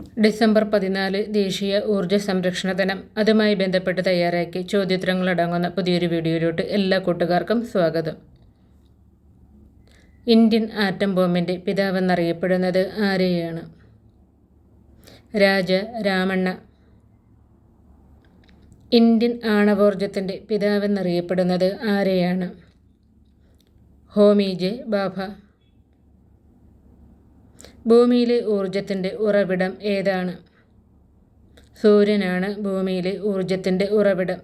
December പതിനാല് ദേശീയ ഊർജ സംരക്ഷണ ദിനം. അതുമായി ബന്ധപ്പെട്ട് തയ്യാറാക്കി ചോദ്യോത്തരങ്ങളടങ്ങുന്ന പുതിയൊരു വീഡിയോയിലോട്ട് എല്ലാ കൂട്ടുകാർക്കും സ്വാഗതം. ഇന്ത്യൻ ആറ്റം ബോംബിന്റെ പിതാവെന്നറിയപ്പെടുന്നത് ആരെയാണ്? രാജ രാമണ്ണ. ഇന്ത്യൻ ആണവോർജത്തിന്റെ പിതാവെന്നറിയപ്പെടുന്നത് ആരെയാണ്? ഹോമി ജെ ബാഭ. ഭൂമിയിലെ ഊർജത്തിന്റെ ഉറവിടം ഏതാണ്? സൂര്യനാണ് ഭൂമിയിലെ ഊർജത്തിന്റെ ഉറവിടം.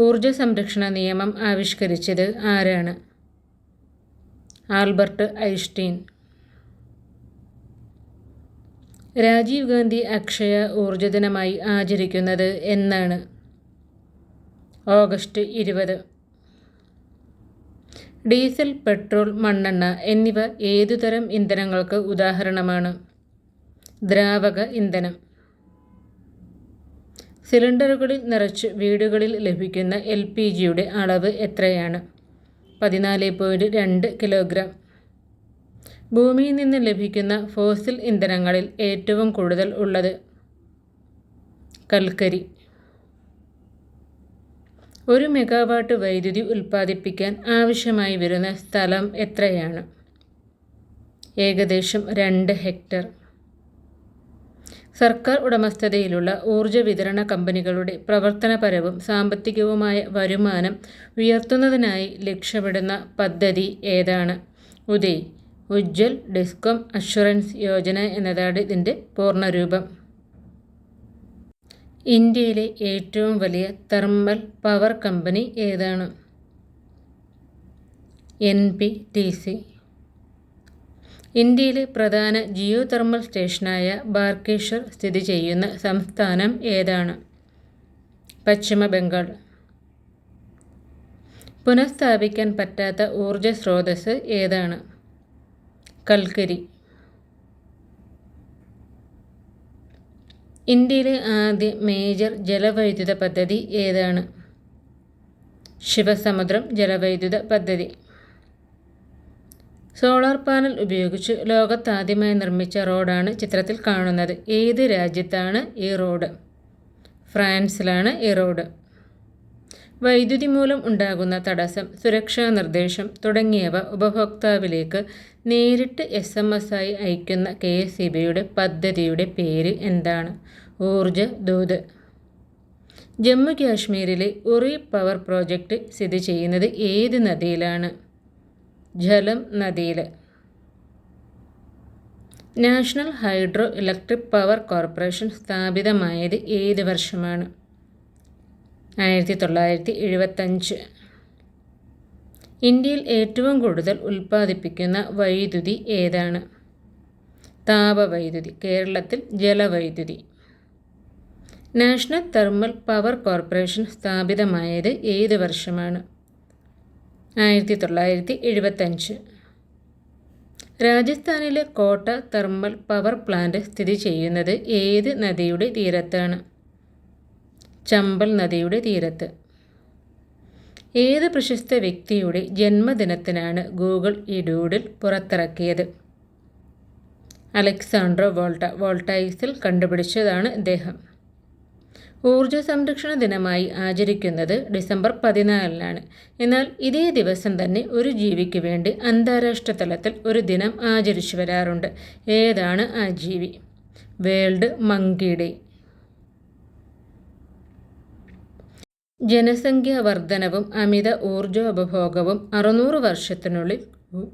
ഊർജ സംരക്ഷണ നിയമം ആവിഷ്കരിച്ചത് ആരാണ്? ആൽബർട്ട് ഐസ്റ്റീൻ രാജീവ് ഗാന്ധി അക്ഷയ ഊർജ ദിനമായി ആചരിക്കുന്നത് എന്നാണ്. ഓഗസ്റ്റ് ഇരുപത്. ഡീസൽ പെട്രോൾ മണ്ണെണ്ണ എന്നിവ ഏതുതരം ഇന്ധനങ്ങൾക്ക് ഉദാഹരണമാണ്? ദ്രാവക ഇന്ധനം. സിലിണ്ടറുകളിൽ നിറച്ച് വീടുകളിൽ ലഭിക്കുന്ന എൽ പി ജിയുടെ അളവ് എത്രയാണ്? പതിനാല് പോയിന്റ് രണ്ട് കിലോഗ്രാം. ഭൂമിയിൽ നിന്ന് ലഭിക്കുന്ന ഫോസിൽ ഇന്ധനങ്ങളിൽ ഏറ്റവും കൂടുതൽ ഉള്ളത് കൽക്കരി. ഒരു മെഗാവാട്ട് വൈദ്യുതി ഉൽപ്പാദിപ്പിക്കാൻ ആവശ്യമായി വരുന്ന സ്ഥലം എത്രയാണ്? ഏകദേശം രണ്ട് ഹെക്ടർ. സർക്കാർ ഉടമസ്ഥതയിലുള്ള ഊർജ വിതരണ കമ്പനികളുടെ പ്രവർത്തനപരവും സാമ്പത്തികവുമായ വരുമാനം ഉയർത്തുന്നതിനായി ലക്ഷ്യമിടുന്ന പദ്ധതി ഏതാണ്? UDAY Ujjwal discom assurance Yojana എന്നതാണ് ഇതിന്റെ പൂർണരൂപം ഇന്ത്യയിലെ ഏറ്റവും വലിയ തെർമൽ പവർ കമ്പനി ഏതാണ്? N P T C. ഇന്ത്യയിലെ പ്രധാന ജിയോ തെർമൽ സ്റ്റേഷനായ ബാർക്കേശ്വർ സ്ഥിതി ചെയ്യുന്ന സംസ്ഥാനം ഏതാണ്? പശ്ചിമ ബംഗാൾ. പുനഃസ്ഥാപിക്കാൻ പറ്റാത്ത ഊർജ സ്രോതസ് ഏതാണ്? കൽക്കരി. ഇന്ത്യയിലെ ആദ്യ മേജർ ജലവൈദ്യുത പദ്ധതി ഏതാണ്? ശിവസമുദ്രം ജലവൈദ്യുത പദ്ധതി. സോളാർ പാനൽ ഉപയോഗിച്ച് ലോകത്താദ്യമായി നിർമ്മിച്ച റോഡാണ് ചിത്രത്തിൽ കാണുന്നത്. ഏത് രാജ്യത്താണ് ഈ റോഡ്? ഫ്രാൻസിലാണ് ഈ റോഡ്. വൈദ്യുതി മൂലം ഉണ്ടാകുന്ന തടസ്സം സുരക്ഷാ നിർദ്ദേശം തുടങ്ങിയവ ഉപഭോക്താവിലേക്ക് നേരിട്ട് എസ് എം എസ് ആയി അയക്കുന്ന കെ എസ് ഇ ബിയുടെ പദ്ധതിയുടെ പേര് എന്താണ്? ഊർജ ദൂത്. ജമ്മു കാശ്മീരിലെ ഉറി പവർ പ്രോജക്റ്റ് സ്ഥിതി ചെയ്യുന്നത് ഏത് നദിയിലാണ്? ജലം നദിയിൽ national hydro electric power corporation സ്ഥാപിതമായത് ഏത് വർഷമാണ്? ആയിരത്തി തൊള്ളായിരത്തി എഴുപത്തഞ്ച് ഇന്ത്യയിൽ ഏറ്റവും കൂടുതൽ ഉൽപ്പാദിപ്പിക്കുന്ന വൈദ്യുതി ഏതാണ്? താപവൈദ്യുതി കേരളത്തിൽ ജലവൈദ്യുതി. നാഷണൽ തെർമൽ പവർ കോർപ്പറേഷൻ സ്ഥാപിതമായത് ഏത് വർഷമാണ്? ആയിരത്തി തൊള്ളായിരത്തി എഴുപത്തഞ്ച് രാജസ്ഥാനിലെ കോട്ട തെർമൽ പവർ പ്ലാന്റ് സ്ഥിതി ചെയ്യുന്നത് ഏത് നദിയുടെ തീരത്താണ്? ചമ്പൽ നദിയുടെ തീരത്ത്. ഏത് പ്രശസ്ത വ്യക്തിയുടെ ജന്മദിനത്തിനാണ് ഗൂഗിൾ ഈ ഡൂഡിൽ പുറത്തിറക്കിയത്? അലക്സാണ്ട്രോ വോൾട്ട വോൾട്ടൈസിൽ കണ്ടുപിടിച്ചതാണ് ഇദ്ദേഹം. ഊർജ സംരക്ഷണ ദിനമായി ആചരിക്കുന്നത് ഡിസംബർ പതിനാലിനാണ്. എന്നാൽ ഇതേ ദിവസം തന്നെ ഒരു ജീവിക്ക് വേണ്ടി അന്താരാഷ്ട്ര തലത്തിൽ ഒരു ദിനം ആചരിച്ചു വരാറുണ്ട്. ഏതാണ് ആ ജീവി? World monkey day. ജനസംഖ്യാ വർധനവും അമിത ഊർജോപഭോഗവും അറുന്നൂറ് വർഷത്തിനുള്ളിൽ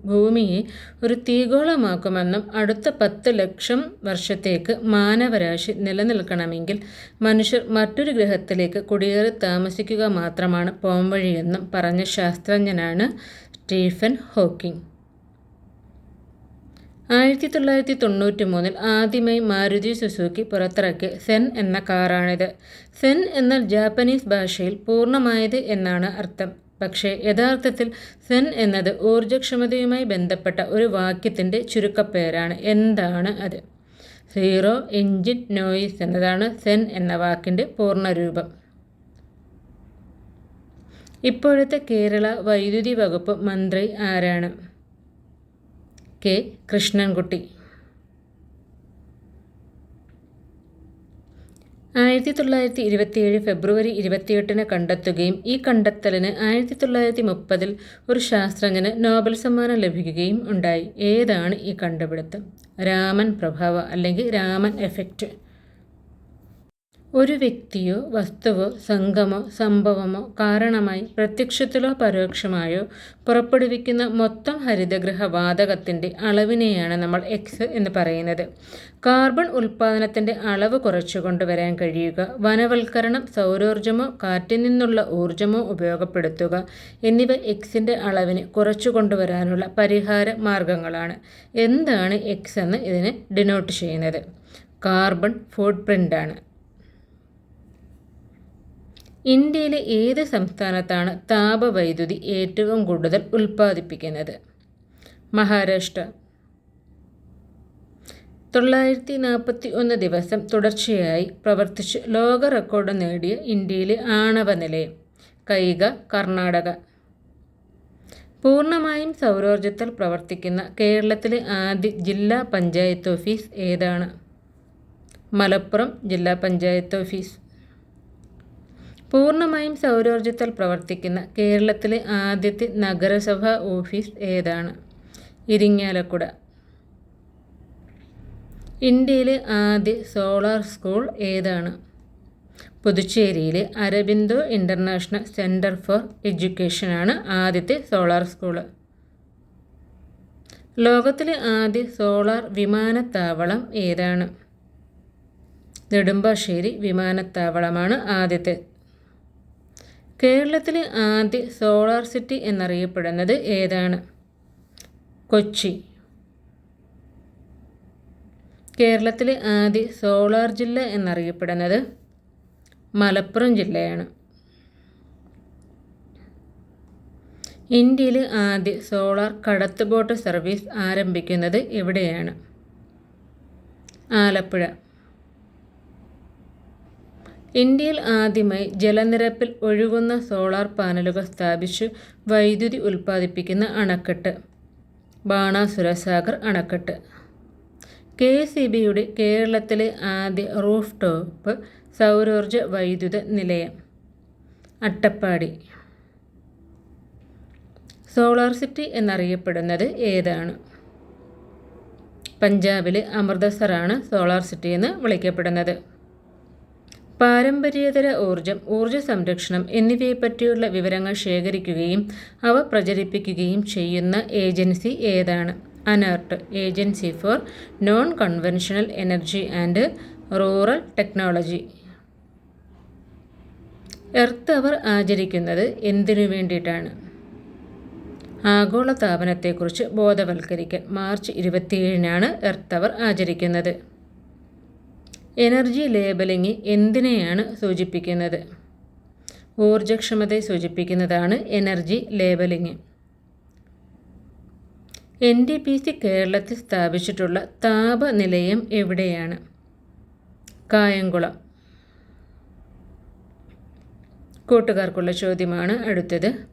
ഭൂമിയെ ഒരു തീഗോളമാക്കുമെന്നും അടുത്ത പത്ത് ലക്ഷം വർഷത്തേക്ക് മാനവരാശി നിലനിൽക്കണമെങ്കിൽ മനുഷ്യർ മറ്റൊരു ഗ്രഹത്തിലേക്ക് കുടിയേറി താമസിക്കുക മാത്രമാണ് പോംവഴിയെന്നും പറഞ്ഞ ശാസ്ത്രജ്ഞനാണ് സ്റ്റീഫൻ ഹോക്കിംഗ്. ആയിരത്തി തൊള്ളായിരത്തി തൊണ്ണൂറ്റി മൂന്നിൽ ആദ്യമായി മാരുതി സുസുക്കി പുറത്തിറക്കിയ സെൻ എന്ന കാറാണിത്. സെൻ എന്നാൽ ജാപ്പനീസ് ഭാഷയിൽ പൂർണമായത് എന്നാണ് അർത്ഥം. പക്ഷേ യഥാർത്ഥത്തിൽ സെൻ എന്നത് ഊർജക്ഷമതയുമായി ബന്ധപ്പെട്ട ഒരു വാക്യത്തിന്റെ ചുരുക്കപ്പേരാണ്. എന്താണ് അത്? സീറോ എഞ്ചിൻ നോയിസ് എന്നതാണ് സെൻ എന്ന വാക്കിന്റെ പൂർണരൂപം. ഇപ്പോഴത്തെ കേരള വൈദ്യുതി വകുപ്പ് മന്ത്രി ആരാണ്? കെ കൃഷ്ണൻകുട്ടി. ആയിരത്തി തൊള്ളായിരത്തി ഇരുപത്തിയേഴ് ഫെബ്രുവരി ഇരുപത്തിയെട്ടിന് കണ്ടെത്തുകയും ഈ കണ്ടെത്തലിന് ആയിരത്തി തൊള്ളായിരത്തി മുപ്പതിൽ ഒരു ശാസ്ത്രജ്ഞന് നോബൽ സമ്മാനം ലഭിക്കുകയും ഉണ്ടായി. ഏതാണ് ഈ കണ്ടുപിടുത്തം? രാമൻ പ്രഭാവ അല്ലെങ്കിൽ രാമൻ എഫക്റ്റ്. ഒരു വ്യക്തിയോ വസ്തുവോ സംഘമോ സംഭവമോ കാരണമായി പ്രത്യക്ഷത്തിലോ പരോക്ഷമായോ പുറപ്പെടുവിക്കുന്ന മൊത്തം ഹരിതഗൃഹ വാതകത്തിന്റെ അളവിനെയാണ് നമ്മൾ എക്സ് എന്ന് പറയുന്നത്. കാർബൺ ഉൽപ്പാദനത്തിന്റെ അളവ് കുറച്ചു കൊണ്ടുവരാൻ കഴിയുക വനവൽക്കരണം സൗരോർജമോ കാറ്റിൽ നിന്നുള്ള ഊർജമോ ഉപയോഗപ്പെടുത്തുക എന്നിവ എക്സിന്റെ അളവിന് കുറച്ചു കൊണ്ടുവരാനുള്ള പരിഹാര മാർഗങ്ങളാണ്. എന്താണ് എക്സ് എന്ന് ഇതിനെ ഡിനോട്ട് ചെയ്യുന്നത്? കാർബൺ ഫുഡ് പ്രിന്റാണ് ഇന്ത്യയിലെ ഏത് സംസ്ഥാനത്താണ് താപവൈദ്യുതി ഏറ്റവും കൂടുതൽ ഉൽപ്പാദിപ്പിക്കുന്നത്? മഹാരാഷ്ട്ര. തൊള്ളായിരത്തി നാൽപ്പത്തി ഒന്ന് ദിവസം തുടർച്ചയായി പ്രവർത്തിച്ച് ലോക റെക്കോർഡ് നേടിയ ഇന്ത്യയിലെ ആണവ നിലയം കൈക കർണാടക. പൂർണമായും സൗരോർജത്തിൽ പ്രവർത്തിക്കുന്ന കേരളത്തിലെ ആദ്യ ജില്ലാ പഞ്ചായത്ത് ഓഫീസ് ഏതാണ്? മലപ്പുറം ജില്ലാ പഞ്ചായത്ത് ഓഫീസ്. പൂർണമായും സൗരോർജത്തിൽ പ്രവർത്തിക്കുന്ന കേരളത്തിലെ ആദ്യത്തെ നഗരസഭാ ഓഫീസ് ഏതാണ്? ഇരിങ്ങാലക്കുട. ഇന്ത്യയിലെ ആദ്യ സോളാർ സ്കൂൾ ഏതാണ്? പുതുച്ചേരിയിലെ അരബിന്ദോ ഇന്റർനാഷണൽ സെന്റർ ഫോർ എഡ്യൂക്കേഷനാണ് ആദ്യത്തെ സോളാർ സ്കൂൾ ലോകത്തിലെ ആദ്യ സോളാർ വിമാനത്താവളം ഏതാണ്? നെടുമ്പാശ്ശേരി വിമാനത്താവളമാണ് ആദ്യത്തെ. കേരളത്തിലെ ആദ്യ സോളാർ സിറ്റി എന്നറിയപ്പെടുന്നത് ഏതാണ്? കൊച്ചി. കേരളത്തിലെ ആദ്യ സോളാർ ജില്ല എന്നറിയപ്പെടുന്നത് മലപ്പുറം ജില്ലയാണ്. ഇന്ത്യയിലെ ആദ്യ സോളാർ കടത്ത് ബോട്ട് സർവീസ് ആരംഭിക്കുന്നത് എവിടെയാണ് ആലപ്പുഴ. ഇന്ത്യയിൽ ആദ്യമായി ജലനിരപ്പിൽ ഒഴുകുന്ന സോളാർ പാനലുകൾ സ്ഥാപിച്ച് വൈദ്യുതി ഉൽപ്പാദിപ്പിക്കുന്ന അണക്കെട്ട്. ബാണാസുര സാഗർ അണക്കെട്ട്. കെ സി ബിയുടെ കേരളത്തിലെ ആദ്യ റൂഫ് ടോപ്പ് സൗരോർജ വൈദ്യുത നിലയം. അട്ടപ്പാടി. സോളാർ സിറ്റി എന്നറിയപ്പെടുന്നത് ഏതാണ്? പഞ്ചാബിലെ അമൃതസറാണ് സോളാർ സിറ്റി എന്ന് വിളിക്കപ്പെടുന്നത്. പാരമ്പര്യേതര ഊർജം ഊർജ സംരക്ഷണം എന്നിവയെപ്പറ്റിയുള്ള വിവരങ്ങൾ ശേഖരിക്കുകയും അവ പ്രചരിപ്പിക്കുകയും ചെയ്യുന്ന ഏജൻസി ഏതാണ്? ANERT agency for non conventional energy and rural technology. Earth hour ആചരിക്കുന്നത് എന്തിനു വേണ്ടിയിട്ടാണ്? ആഗോളതാപനത്തെക്കുറിച്ച് ബോധവൽക്കരിക്കാൻ മാർച്ച് ഇരുപത്തിയേഴിനാണ് എർത്ത് അവർ ആചരിക്കുന്നത്. എനർജി ലേബലിംഗ് എന്തിനെയാണ് സൂചിപ്പിക്കുന്നത്? ഊർജക്ഷമതയെ സൂചിപ്പിക്കുന്നതാണ് energy labelling. N D P C കേരളത്തിൽ സ്ഥാപിച്ചിട്ടുള്ള താപനിലയം എവിടെയാണ്? കായംകുളം. കൂട്ടുകാർക്കുള്ള ചോദ്യമാണ് അടുത്തത്.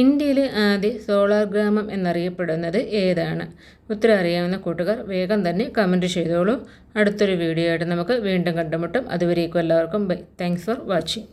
ഇന്ത്യയിലെ ആദ്യ സോളാർ ഗ്രാമം എന്നറിയപ്പെടുന്നത് ഏതാണ്? ഉത്തരം അറിയാവുന്ന കൂട്ടുകാർ വേഗം തന്നെ കമന്റ് ചെയ്തോളൂ. അടുത്തൊരു വീഡിയോ ആയിട്ട് നമുക്ക് വീണ്ടും കണ്ടുമുട്ടും. അതുവരേക്കും എല്ലാവർക്കും ബൈ താങ്ക്സ് ഫോർ വാച്ചിങ്